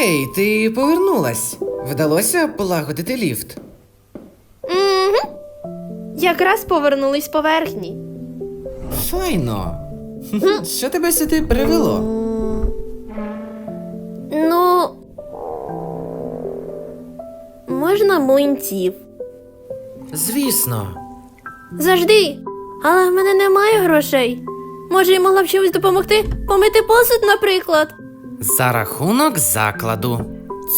Гей, ти повернулась. Вдалося полагодити ліфт. Угу. Якраз повернулись з поверхні. Файно. Що тебе сюди привело? Ну. Можна млинців. Звісно. Завжди. Але в мене немає грошей. Може, я могла б чимось допомогти? Помити посуд, наприклад. За рахунок закладу.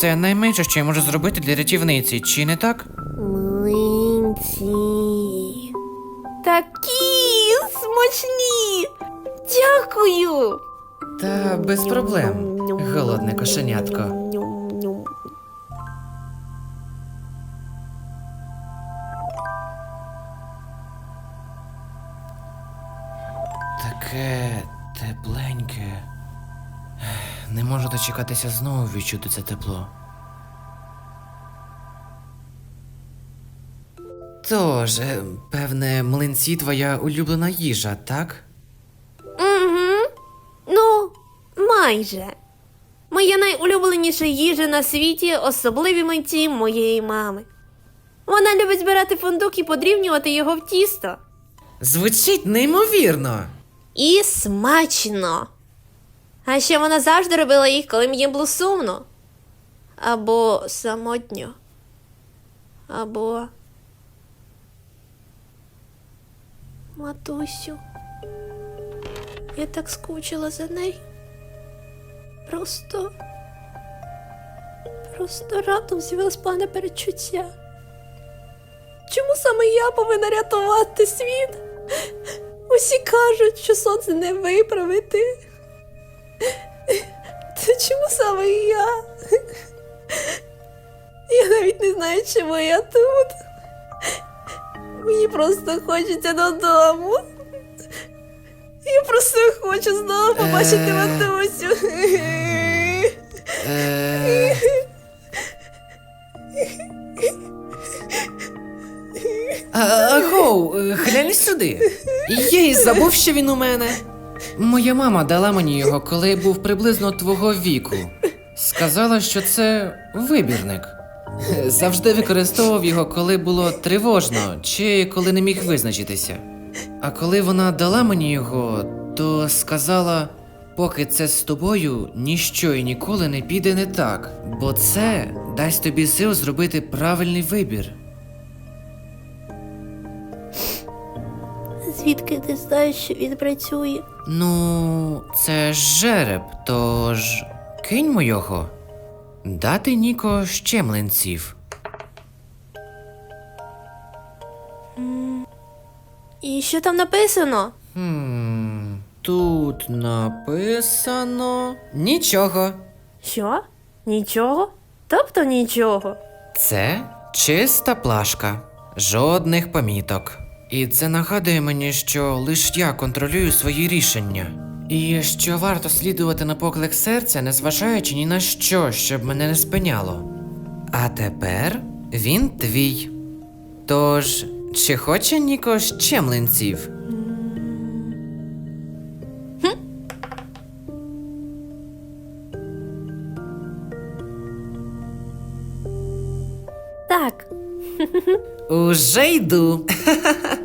Це найменше, що я можу зробити для рятівниці, чи не так? Млинці. Такі смачні. Дякую. Та без проблем. Голодне кошенятко. Таке тепленьке. Не можу дочекатися знову відчути це тепло. Тож, е, певне, млинці твоя улюблена їжа, так? Угу. Ну, майже. Моя найулюбленіша їжа на світі особливі митці моєї мами. Вона любить збирати фундук і подрівнювати його в тісто. Звучить неймовірно. І смачно. А ще вона завжди робила їх, коли мені було сумно. Або самотньо. Або. Матусю. Я так скучила за нею. Просто. Просто раптом з'явилось пане перечуття. Чому саме я повинна рятувати світ? Усі кажуть, що сонце не виправити. Та чому саме я? Я навіть не знаю, чому я тут. Мені просто хочеться додому. Я просто хочу знову побачити Е. матусю. Е... А, Агоу, е, глянь сюди. Я й забув, що він у мене. Моя мама дала мені його, коли був приблизно твого віку. Сказала, що це вибірник. Завжди використовував його, коли було тривожно, чи коли не міг визначитися. А коли вона дала мені його, то сказала: поки це з тобою, ніщо і ніколи не піде не так, бо це дасть тобі сил зробити правильний вибір. Звідки ти знаєш, що він працює? Ну, це ж жереб, тож киньмо його. Дати Ніко ще млинців. І що там написано? Хм, тут написано нічого. Що? Нічого? Тобто нічого. Це чиста плашка, жодних поміток. І це нагадує мені, що лиш я контролюю свої рішення. І що варто слідувати на поклик серця, незважаючи ні на що, щоб мене не спиняло. А тепер він твій. Тож, чи хоче Ніко ще млинців? Так, Уже йду.